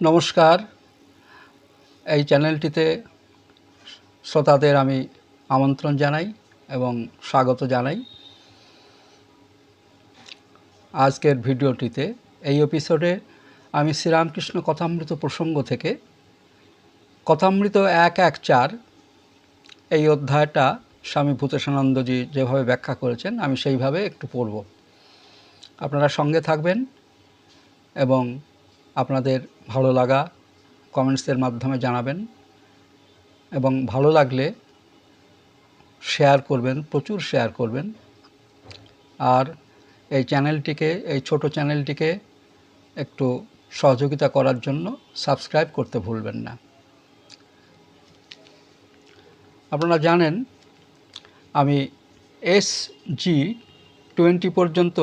নমস্কার। এই চ্যানেলটিতে শ্রোতাদের আমি আমন্ত্রণ জানাই এবং স্বাগত জানাই। আজকের ভিডিওটিতে এই এপিসোডে আমি শ্রীরামকৃষ্ণ কথামৃত প্রসঙ্গ থেকে কথামৃত এক এক চার এই অধ্যায়টা স্বামী ভূতেশানন্দজি যেভাবে ব্যাখ্যা করেছেন, আমি সেইভাবে একটু পড়ব। আপনারা সঙ্গে থাকবেন এবং আপনাদের ভালো লাগা কমেন্টসের মাধ্যমে জানাবেন এবং ভালো লাগলে শেয়ার করবেন, প্রচুর শেয়ার করবেন। আর এই চ্যানেলটিকে, এই ছোট চ্যানেলটিকে একটু সহযোগিতা করার জন্য সাবস্ক্রাইব করতে ভুলবেন না। আপনারা জানেন, আমি এস জি টোয়েন্টি পর্যন্ত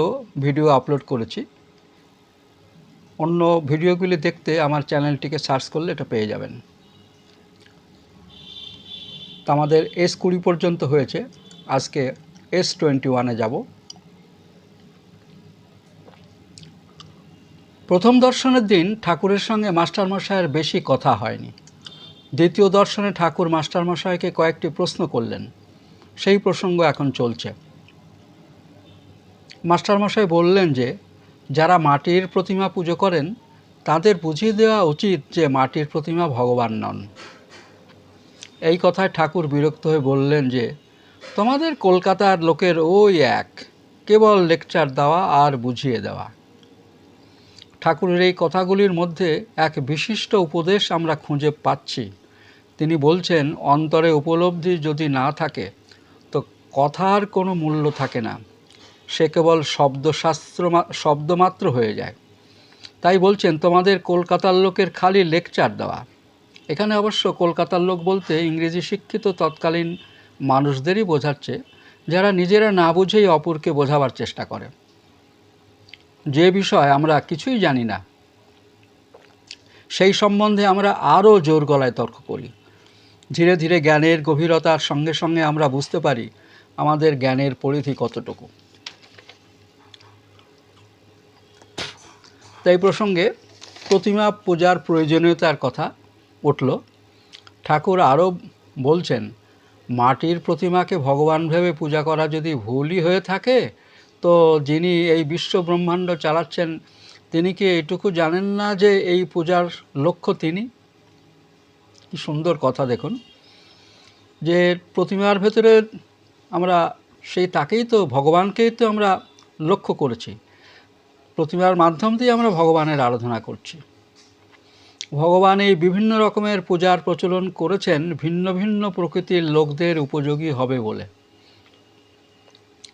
ভিডিও আপলোড করেছি। অন্য ভিডিওগুলি দেখতে আমার চ্যানেলটিকে সার্চ করলে এটা পেয়ে যাবেন। তো আমাদের এস কুড়ি পর্যন্ত হয়েছে। আজকে এস টোয়েন্টি ওয়ানে যাব। প্রথম দর্শনের দিন ঠাকুরের সঙ্গে মাস্টারমশাইয়ের বেশি কথা হয়নি। দ্বিতীয় দর্শনে ঠাকুর মাস্টারমশাইকে কয়েকটি প্রশ্ন করলেন। সেই প্রসঙ্গ এখন চলছে। মাস্টারমশাই বললেন যে যারা মাটির প্রতিমা পুজো করেন, তাদের বুঝিয়ে দেওয়া উচিত যে মাটির প্রতিমা ভগবান নন। এই কথায় ঠাকুর বিরক্ত হয়ে বললেন যে, তোমাদের কলকাতার লোকের ওই এক, কেবল লেকচার দেওয়া আর বুঝিয়ে দেওয়া। ঠাকুরের এই কথাগুলির মধ্যে এক বিশিষ্ট উপদেশ আমরা খুঁজে পাচ্ছি। তিনি বলছেন, অন্তরে উপলব্ধি যদি না থাকে, তো কথার কোনো মূল্য থাকে না। সে কেবল শব্দশাস্ত্র শব্দমাত্র হয়ে যায়। তাই বলছেন, তোমাদের কলকাতার লোকের খালি লেকচার দেওয়া। এখানে অবশ্য কলকাতার লোক বলতে ইংরেজি শিক্ষিত তৎকালীন মানুষদেরই বোঝাচ্ছে, যারা নিজেরা না বুঝেই অপরকে বোঝাবার চেষ্টা করে। যে বিষয় আমরা কিছুই জানি না, সেই সম্বন্ধে আমরা আরও জোর গলায় তর্ক করি। ধীরে ধীরে জ্ঞানের গভীরতার সঙ্গে সঙ্গে আমরা বুঝতে পারি আমাদের জ্ঞানের পরিধি কতটুকু। তাই প্রসঙ্গে প্রতিমা পূজার প্রয়োজনীয়তার কথা উঠল। ঠাকুর আরও বলছেন, মাটির প্রতিমাকে ভগবান ভেবে পূজা করা যদি ভুলই হয়ে থাকে, তো যিনি এই বিশ্ব ব্রহ্মাণ্ড চালাচ্ছেন, তিনি কি এইটুকু জানেন না যে এই পূজার লক্ষ্য তিনি? কি সুন্দর কথা দেখুন, যে প্রতিমার ভেতরে আমরা সেই তাকেই তো, ভগবানকেই তো আমরা লক্ষ্য করেছি। প্রতিমার মাধ্যম দিয়ে আমরা ভগবানের আরাধনা করছি। ভগবান এই বিভিন্ন রকমের পূজার প্রচলন করেছেন, ভিন্ন ভিন্ন প্রকৃতির লোকদের উপযোগী হবে বলে।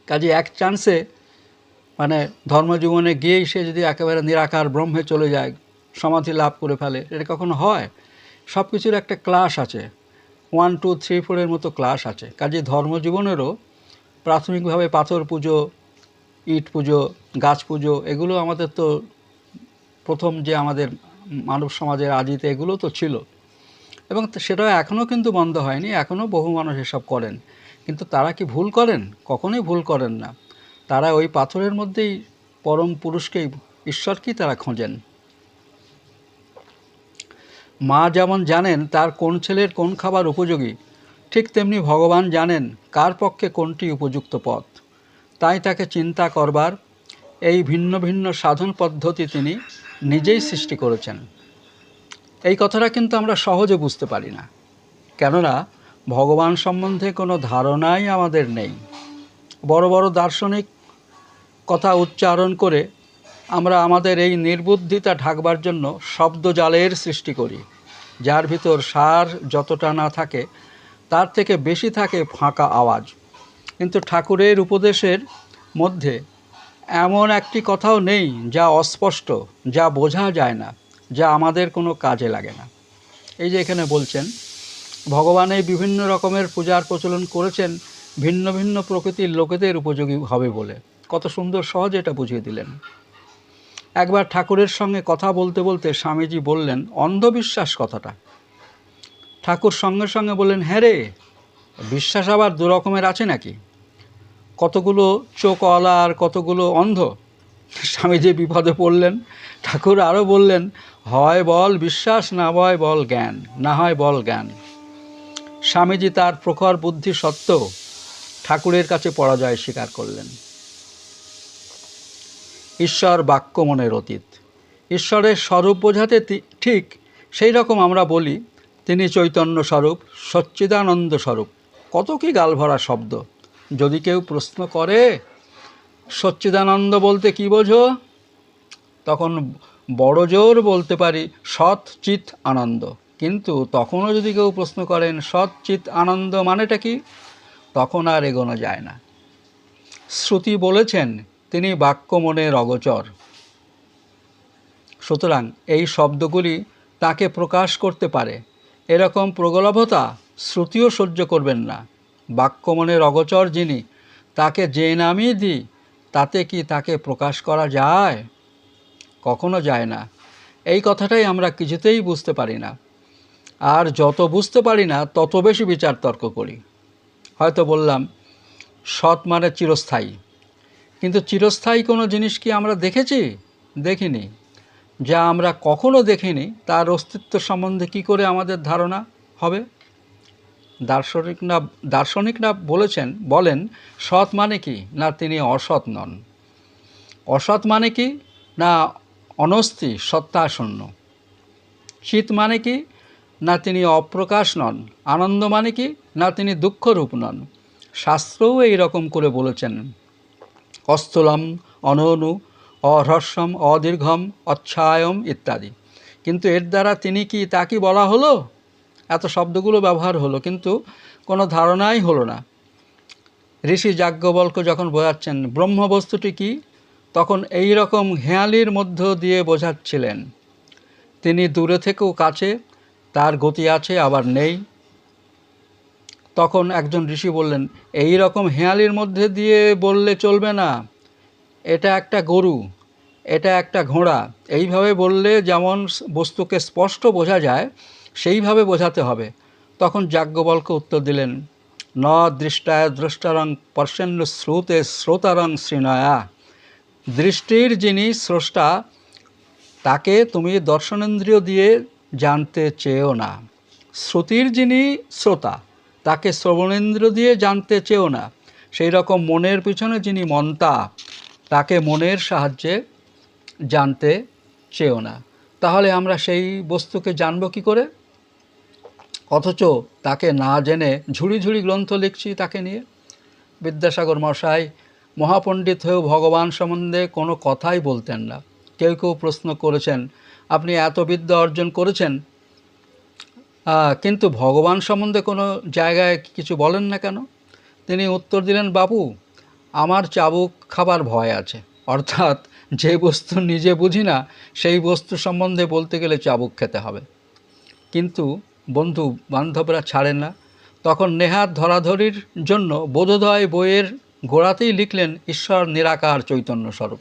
কাজে এক চান্সে মানে ধর্মজীবনে গিয়েই সে যদি একেবারে নিরাকার ব্রহ্মে চলে যায়, সমাধি লাভ করে ফেলে, এটা কখনো হয়? সব কিছুর একটা ক্লাস আছে। ওয়ান টু থ্রি ফোরের মতো ক্লাস আছে। কাজে ধর্মজীবনেরও প্রাথমিকভাবে পাথর পুজো ইট পুজো, গাছ পুজো, এগুলো আমাদের তো প্রথম যে আমাদের মানব সমাজের আদিতে এগুলো তো ছিল। এবং সেটা এখনও কিন্তু বন্ধ হয়নি এখনও বহু মানুষ এসব করেন। কিন্তু তারা কি ভুল করেন? কখনোই ভুল করেন না। তারা ওই পাথরের মধ্যেই পরম পুরুষকেই ঈশ্বরকেই তারা খোঁজেন। মা যেমন জানেন তার কোন ছেলের কোন খাবার উপযোগী, ঠিক তেমনি ভগবান জানেন কার পক্ষে কোনটি উপযুক্ত পথ। তাই তাকে চিন্তা করবার এই ভিন্ন ভিন্ন সাধন পদ্ধতি তিনি নিজেই সৃষ্টি করেছেন। এই কথাটা কিন্তু আমরা সহজে বুঝতে পারি না। কেননা, ভগবান সম্বন্ধে কোনো ধারণাই আমাদের নেই। বড় বড় দার্শনিক কথা উচ্চারণ করে আমরা আমাদের এই নির্বুদ্ধিতা ঢাকবার জন্য শব্দজালের সৃষ্টি করি, যার ভিতর সার যতটা না থাকে, তার থেকে বেশি থাকে ফাঁকা আওয়াজ। কিন্তু ঠাকুরের উপদেশের মধ্যে এমন একটি কথাও নেই যা অস্পষ্ট, যা বোঝা যায় না, যা আমাদের কোনো কাজে লাগে না। এই যে এখানে বলছেন, ভগবান এই বিভিন্ন রকমের পূজার প্রচলন করেছেন, ভিন্ন ভিন্ন প্রকৃতির লোকেদের উপযোগী হবে বলে। কত সুন্দর সহজে এটা বুঝিয়ে দিলেন। একবার ঠাকুরের সঙ্গে কথা বলতে বলতে স্বামীজি বললেন, অন্ধবিশ্বাস কথাটা। ঠাকুর সঙ্গে সঙ্গে বললেন হ্যাঁ রে, বিশ্বাস আবার দু রকমের আছে নাকি? কতগুলো চোখওয়ালা আর কতগুলো অন্ধ? স্বামীজি বিপদে পড়লেন, ঠাকুর আরও বললেন, হয় বল বিশ্বাস, না হয় বল জ্ঞান, না হয় বল জ্ঞান। স্বামীজি তার প্রখর বুদ্ধি সত্ত্বেও ঠাকুরের কাছে পরাজয় স্বীকার করলেন। ঈশ্বর বাক্য মনের অতীত। ঈশ্বরের স্বরূপ বোঝাতে ঠিক সেই রকম আমরা বলি, তিনি চৈতন্য স্বরূপ, সচ্চিদানন্দ স্বরূপ। কত কি গালভরা শব্দ। যদি কেউ প্রশ্ন করে, সচ্চিদানন্দ বলতে কি বোঝো? তখন বড় জোর বলতে পারি সৎ চিত আনন্দ কিন্তু তখনও যদি কেউ প্রশ্ন করেন সৎ চিত আনন্দ মানেটা কি? তখন আর এগোনো যায় না। শ্রুতি বলেছেন, তিনি বাক্য মনের অগচর সুতরাং এই শব্দগুলি তাকে প্রকাশ করতে পারে। এরকম প্রগলভতা শ্রুতিও সহ্য করবেন না। বাক্য মনের অগচর যিনি, তাকে যে নামই দিই তাতে কি তাকে প্রকাশ করা যায়? কখনো যায় না। এই কথাটাই আমরা কিছুতেই বুঝতে পারি না। আর যত বুঝতে পারি না, তত বেশি বিচার তর্ক করি। হয়তো বললাম, সৎ মানে চিরস্থায়ী। কিন্তু চিরস্থায়ী কোনো জিনিস কি আমরা দেখেছি? দেখিনি। যা আমরা কখনো দেখিনি, তার অস্তিত্ব সম্বন্ধে কি করে আমাদের ধারণা হবে? দার্শনিকরা দার্শনিকরা বলেছেন, বলেন, সৎ মানে কি? না তিনি অসৎ নন। অসৎ মানে কি? না অনস্তি, সত্তাশূন্য। শীত মানে কি? না তিনি অপ্রকাশ নন। আনন্দ মানে কি? না তিনি দুঃখরূপ নন। শাস্ত্রও এই রকম করে বলেছেন। অস্থূলম অননু অহ্রস্বম অদীর্ঘম, অচ্ছায়ম ইত্যাদি। কিন্তু এর দ্বারা তিনি কি তা কি বলা হলো? এত শব্দগুলো ব্যবহার হলো, কিন্তু কোনো ধারণাই হলো না। ঋষি যাজ্ঞবল্ক যখন বোঝাচ্ছেন, ব্রহ্মবস্তুটি কি? তখন এই রকম হেয়ালির মধ্য দিয়ে বোঝাচ্ছিলেন, তিনি দূরে থেকেও কাছে, তার গতি আছে, আবার নেই। তখন একজন ঋষি বললেন, এই রকম হেয়ালির মধ্যে দিয়ে বললে চলবে না। এটা একটা গরু, এটা একটা ঘোড়া। এইভাবে বললে যেমন বস্তুকে স্পষ্ট বোঝা যায় সেইভাবে বোঝাতে হবে। তখন যাজ্ঞবল্ক উত্তর দিলেন, ন দৃষ্টায় দ্রষ্টারং পর্ষণ্য শ্রুতে শ্রোতারং শ্রীনয়া। দৃষ্টির যিনি স্রষ্টা, তাকে তুমি দর্শনেন্দ্রিয় দিয়ে জানতে চেয়েও না। শ্রুতির যিনি শ্রোতা, তাকে শ্রবণেন্দ্র দিয়ে জানতে চেয়েও না। সেই রকম মনের পিছনে যিনি মন্তা, তাকে মনের সাহায্যে জানতে চেয়েও না। তাহলে আমরা সেই বস্তুকে জানব কি করে? অথচ তাকে না জেনে ঝুড়ি ঝুড়ি গ্রন্থ লিখছি তাকে নিয়ে। বিদ্যাসাগর মশাই, মহাপণ্ডিত হয়েও ভগবান সম্বন্ধে কোনো কথাই বলতেন না। কেউ কেউ প্রশ্ন করেছেন, আপনি এত বিদ্যা অর্জন করেছেন? কিন্তু ভগবান সম্বন্ধে কোনো জায়গায় কিছু বলেন না কেন? তিনি উত্তর দিলেন বাবু আমার চাবুক খাবার ভয় আছে। অর্থাৎ যে বস্তু নিজে বুঝি না, সেই বস্তু সম্বন্ধে বলতে গেলে চাবুক খেতে হবে। কিন্তু বন্ধু বান্ধবরা ছাড়ে না। তখন নেহাত ধরাধরির জন্য বোধোদয় বইয়ের গোড়াতেই লিখলেন ঈশ্বর নিরাকার চৈতন্য স্বরূপ।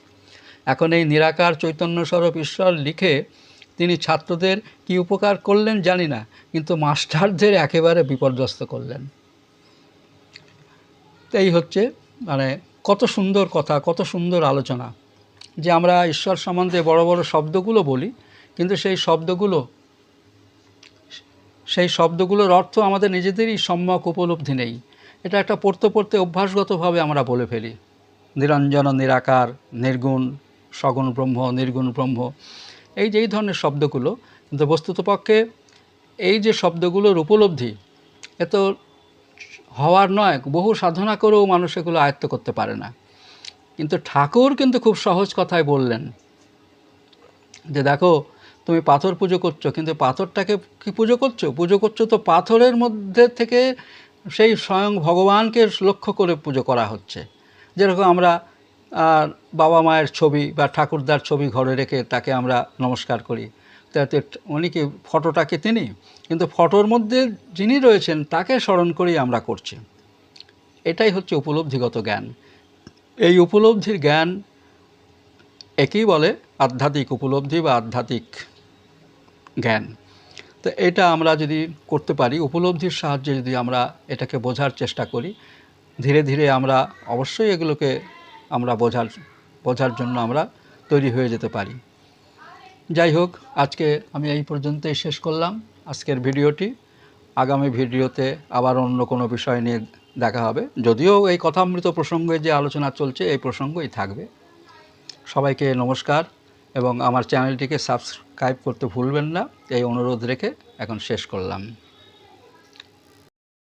এখন এই নিরাকার চৈতন্য স্বরূপ ঈশ্বর লিখে তিনি ছাত্রদের কি উপকার করলেন জানি না, কিন্তু মাস্টারদের একেবারে বিপর্যস্ত করলেন। এই হচ্ছে মানে কত সুন্দর কথা, কত সুন্দর আলোচনা। যে আমরা ঈশ্বর সম্বন্ধে বড় বড় শব্দগুলো বলি, কিন্তু সেই শব্দগুলো সেই শব্দগুলোর অর্থ আমাদের নিজেদেরই সম্যক উপলব্ধি নেই। এটা একটা পড়তে পড়তে অভ্যাসগতভাবে আমরা বলে ফেলি। নিরঞ্জন, নিরাকার, নির্গুণ, সগুণ ব্রহ্ম, নির্গুণ ব্রহ্ম। এই যে এই ধরনের শব্দগুলো, কিন্তু বস্তুতপক্ষে এই যে শব্দগুলোর উপলব্ধি, এ তো হওয়ার নয়, বহু সাধনা করেও মানুষ এগুলো আয়ত্ত করতে পারে না। কিন্তু ঠাকুর কিন্তু খুব সহজ কথায় বললেন যে, দেখো তুমি পাথর পুজো করছ, কিন্তু পাথরটাকে কি পুজো করছ? পুজো করছ তো পাথরের মধ্যে থেকে সেই স্বয়ং ভগবানকে লক্ষ্য করে পুজো করা হচ্ছে। যেরকম আমরা বাবা মায়ের ছবি বা ঠাকুরদার ছবি ঘরে রেখে তাকে আমরা নমস্কার করি। তাতে উনি কি ফটোটাকে তিনি? কিন্তু ফটোর মধ্যে যিনি রয়েছেন, তাকে স্মরণ করেই আমরা করছি। এটাই হচ্ছে উপলব্ধিগত জ্ঞান। এই উপলব্ধির জ্ঞান একেই বলে আধ্যাত্মিক উপলব্ধি বা আধ্যাত্মিক জ্ঞান। তো এটা আমরা যদি করতে পারি, উপলব্ধির সাহায্যে যদি আমরা এটাকে বোঝার চেষ্টা করি, ধীরে ধীরে আমরা অবশ্যই এগুলোকে আমরা বোঝার বোঝার জন্য আমরা তৈরি হয়ে যেতে পারি। যাই হোক, আজকে আমি এই পর্যন্তই শেষ করলাম। আজকের ভিডিওটি, আগামী ভিডিওতে আবার অন্য কোনো বিষয় নিয়ে দেখা হবে। যদিও এই কথামৃত প্রসঙ্গে যে আলোচনা চলছে, এই প্রসঙ্গই থাকবে। সবাইকে নমস্কার। এবং আমার চ্যানেলটিকে সাবস্ক্রাইব করতে ভুলবেন না। এই অনুরোধ রেখে এখন শেষ করলাম।